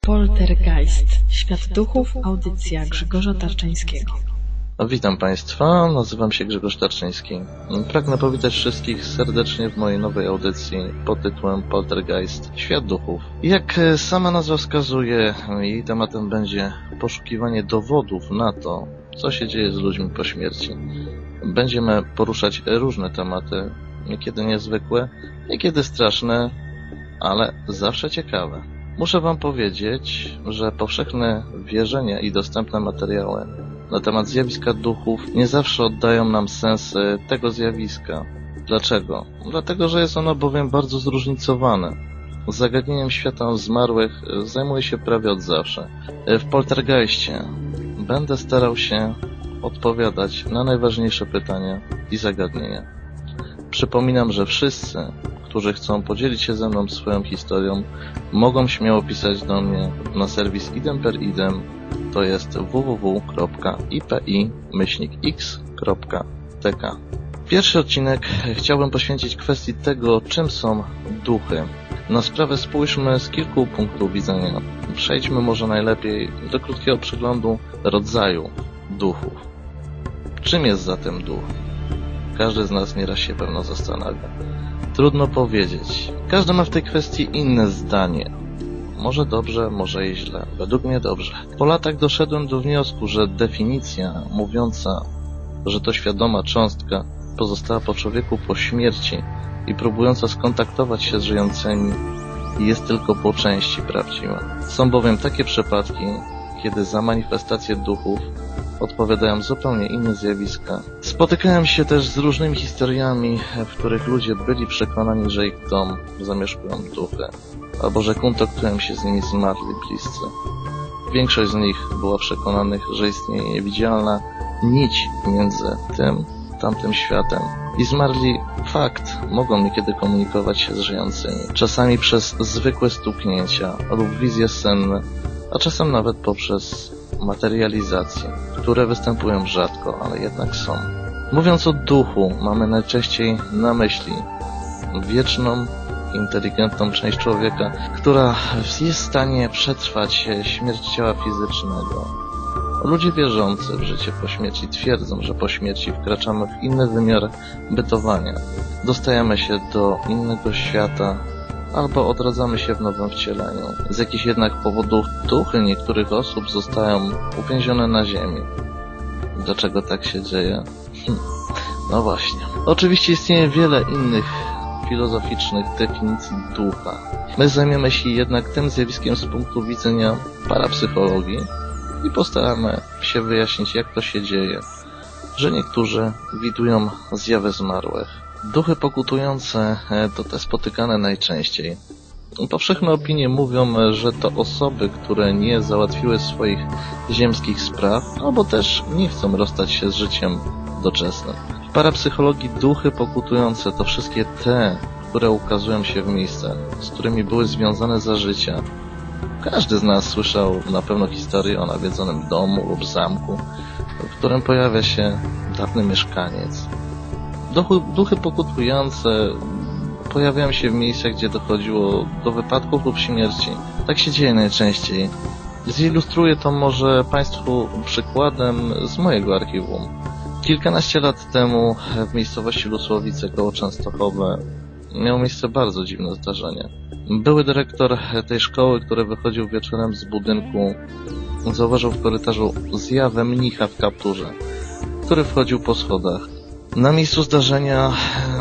Poltergeist. Świat duchów. Audycja Grzegorza Tarczyńskiego. Witam Państwa, nazywam się Grzegorz Tarczyński. Pragnę powitać wszystkich serdecznie w mojej nowej audycji pod tytułem Poltergeist Świat Duchów. Jak sama nazwa wskazuje, jej tematem będzie poszukiwanie dowodów na to, co się dzieje z ludźmi po śmierci. Będziemy poruszać różne tematy, niekiedy niezwykłe, niekiedy straszne, ale zawsze ciekawe. Muszę Wam powiedzieć, że powszechne wierzenia i dostępne materiały na temat zjawiska duchów nie zawsze oddają nam sens tego zjawiska. Dlaczego? Dlatego, że jest ono bowiem bardzo zróżnicowane. Zagadnieniem świata zmarłych zajmuję się prawie od zawsze. W Poltergeistie będę starał się odpowiadać na najważniejsze pytania i zagadnienia. Przypominam, że wszyscy, którzy chcą podzielić się ze mną swoją historią, mogą śmiało pisać do mnie na serwis idemperidem, to jest www.ipi-x.tk. Pierwszy odcinek chciałbym poświęcić kwestii tego, czym są duchy. Na sprawę spójrzmy z kilku punktów widzenia. Przejdźmy może najlepiej do krótkiego przeglądu rodzaju duchów. Czym jest zatem duch? Każdy z nas nieraz się pewno zastanawia. Trudno powiedzieć. Każdy ma w tej kwestii inne zdanie. Może dobrze, może i źle. Według mnie dobrze. Po latach doszedłem do wniosku, że definicja mówiąca, że to świadoma cząstka pozostała po człowieku po śmierci i próbująca skontaktować się z żyjącymi jest tylko po części prawdziwa. Są bowiem takie przypadki, kiedy za manifestacje duchów odpowiadają zupełnie inne zjawiska. Spotykałem się też z różnymi historiami, w których ludzie byli przekonani, że ich dom zamieszkują duchy, albo że kontaktują się z nimi zmarli bliscy. Większość z nich była przekonanych, że istnieje niewidzialna nić między tym, tamtym światem. I zmarli fakt mogą niekiedy komunikować się z żyjącymi. Czasami przez zwykłe stuknięcia lub wizje senne, a czasem nawet poprzez materializacje, które występują rzadko, ale jednak są. Mówiąc o duchu, mamy najczęściej na myśli wieczną, inteligentną część człowieka, która jest w stanie przetrwać śmierć ciała fizycznego. Ludzie wierzący w życie po śmierci twierdzą, że po śmierci wkraczamy w inny wymiar bytowania. Dostajemy się do innego świata, albo odradzamy się w nowym wcieleniu. Z jakichś jednak powodów duchy niektórych osób zostają uwięzione na ziemi. Dlaczego tak się dzieje? Hm. No właśnie. Oczywiście istnieje wiele innych filozoficznych definicji ducha. My zajmiemy się jednak tym zjawiskiem z punktu widzenia parapsychologii i postaramy się wyjaśnić, jak to się dzieje, że niektórzy widują zjawy zmarłych. Duchy pokutujące to te spotykane najczęściej. Powszechne opinie mówią, że to osoby, które nie załatwiły swoich ziemskich spraw, albo też nie chcą rozstać się z życiem doczesnym. W parapsychologii duchy pokutujące to wszystkie te, które ukazują się w miejscach, z którymi były związane za życia. Każdy z nas słyszał na pewno historię o nawiedzonym domu lub zamku, w którym pojawia się dawny mieszkaniec, Duchy, duchy pokutujące pojawiają się w miejscach, gdzie dochodziło do wypadków lub śmierci. Tak się dzieje najczęściej. Zilustruję to może Państwu przykładem z mojego archiwum. Kilkanaście lat temu w miejscowości Lusłowice koło Częstochowe miało miejsce bardzo dziwne zdarzenie. Były dyrektor tej szkoły, który wychodził wieczorem z budynku, zauważył w korytarzu zjawę mnicha w kapturze, który wchodził po schodach. Na miejscu zdarzenia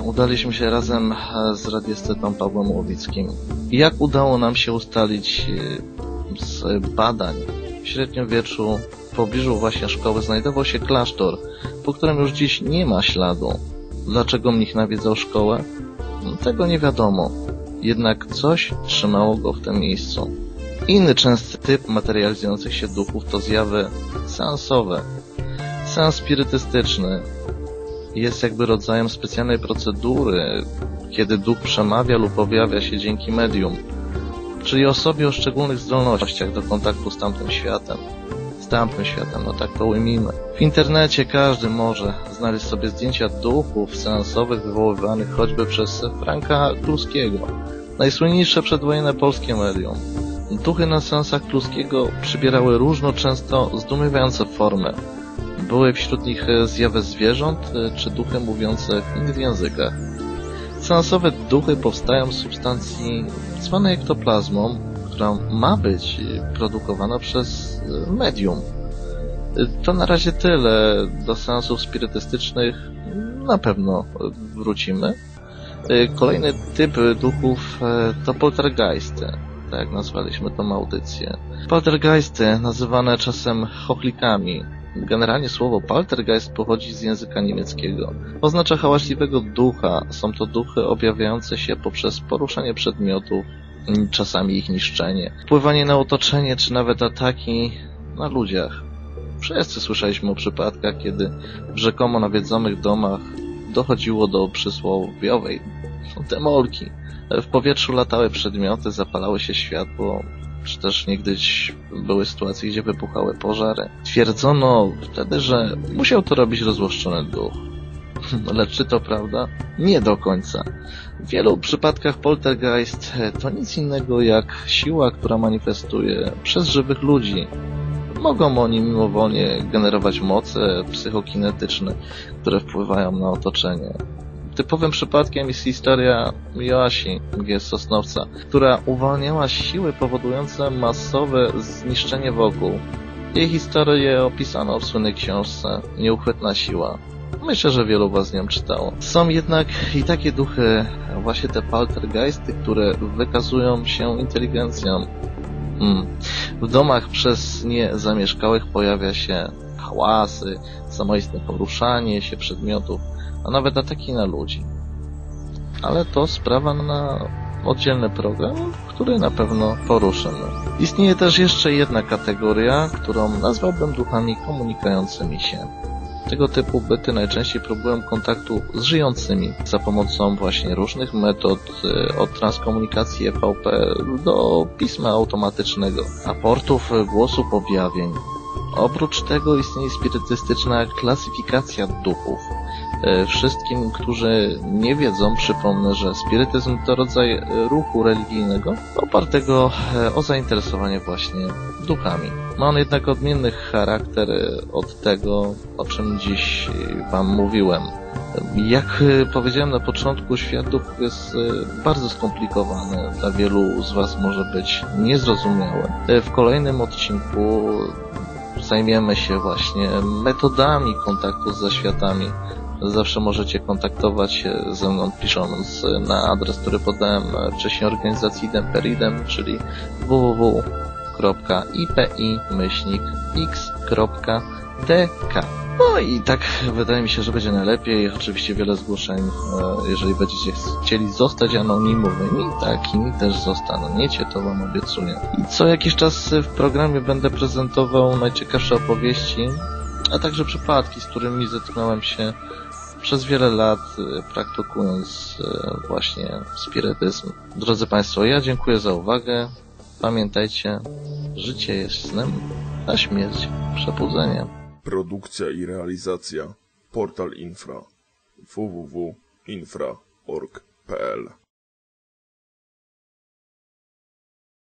udaliśmy się razem z radiestetą Pawłem Łowickim. Jak udało nam się ustalić z badań w średniowieczu w pobliżu właśnie szkoły znajdował się klasztor, po którym już dziś nie ma śladu. Dlaczego mnich nawiedzał szkołę? Tego nie wiadomo. Jednak coś trzymało go w tym miejscu. Inny częsty typ materializujących się duchów to zjawy seansowe. Seans spirytystyczny, jest jakby rodzajem specjalnej procedury, kiedy duch przemawia lub objawia się dzięki medium, czyli osobie o szczególnych zdolnościach do kontaktu z tamtym światem. z tamtym światem, no tak to ujmijmy. W internecie każdy może znaleźć sobie zdjęcia duchów seansowych wywoływanych choćby przez Franka Kluskiego, najsłynniejsze przedwojenne polskie medium. Duchy na seansach Kluskiego przybierały różno często zdumiewające formy. Były wśród nich zjawy zwierząt czy duchy mówiące w innych językach. Seansowe duchy powstają z substancji zwanej ektoplazmą, która ma być produkowana przez medium. To na razie tyle. Do seansów spirytystycznych na pewno wrócimy. Kolejny typ duchów to poltergeisty, tak nazwaliśmy tą audycję. Poltergeisty, nazywane czasem chochlikami, Generalnie słowo Poltergeist pochodzi z języka niemieckiego. Oznacza hałaśliwego ducha. Są to duchy objawiające się poprzez poruszanie przedmiotów, czasami ich niszczenie, wpływanie na otoczenie, czy nawet ataki na ludziach. Wszyscy słyszeliśmy o przypadkach, kiedy w rzekomo nawiedzonych domach dochodziło do przysłowiowej demolki. W powietrzu latały przedmioty, zapalały się światło, czy też niegdyś były sytuacje, gdzie wybuchały pożary. Twierdzono wtedy, że musiał to robić rozłoszczony duch. Lecz czy to prawda? Nie do końca. W wielu przypadkach poltergeist to nic innego jak siła, która manifestuje przez żywych ludzi. Mogą oni mimowolnie generować moce psychokinetyczne, które wpływają na otoczenie. Typowym przypadkiem jest historia Joasi G. Sosnowca, która uwalniała siły powodujące masowe zniszczenie wokół. Jej historię opisano w słynnej książce Nieuchwytna siła. Myślę, że wielu was nią czytało. Są jednak i takie duchy, właśnie te poltergeisty, które wykazują się inteligencją. Hmm. W domach przez nie zamieszkałych pojawia się hałasy, samoistne poruszanie się przedmiotów, a nawet ataki na ludzi. Ale to sprawa na oddzielny program, który na pewno poruszymy. Istnieje też jeszcze jedna kategoria, którą nazwałbym duchami komunikującymi się. Tego typu byty najczęściej próbują kontaktu z żyjącymi za pomocą właśnie różnych metod, y, od transkomunikacji EVP do pisma automatycznego, aportów głosów objawień. Oprócz tego istnieje spirytystyczna klasyfikacja duchów, E, wszystkim, którzy nie wiedzą, przypomnę, że spirytyzm to rodzaj e, ruchu religijnego opartego e, o zainteresowanie właśnie duchami. Ma on jednak odmienny charakter od tego, o czym dziś Wam mówiłem. Jak powiedziałem na początku, świat duchów jest bardzo skomplikowany. Dla wielu z Was może być niezrozumiały. W kolejnym odcinku zajmiemy się właśnie metodami kontaktu z zaświatami, Zawsze możecie kontaktować się ze mną pisząc na adres, który podałem wcześniej organizacji Demperidem, czyli www.ipi-x.dk. No i tak wydaje mi się, że będzie najlepiej. Oczywiście wiele zgłoszeń, e, jeżeli będziecie chcieli zostać anonimowymi, takimi też zostaną. Niecie, to wam obiecuję. I co jakiś czas w programie będę prezentował najciekawsze opowieści, a także przypadki, z którymi zetknąłem się przez wiele lat y, praktykując y, właśnie spirytyzm. Drodzy Państwo, ja dziękuję za uwagę. Pamiętajcie, życie jest snem, a śmierć przebudzeniem. Produkcja i realizacja Portal Infra www.infra.org.pl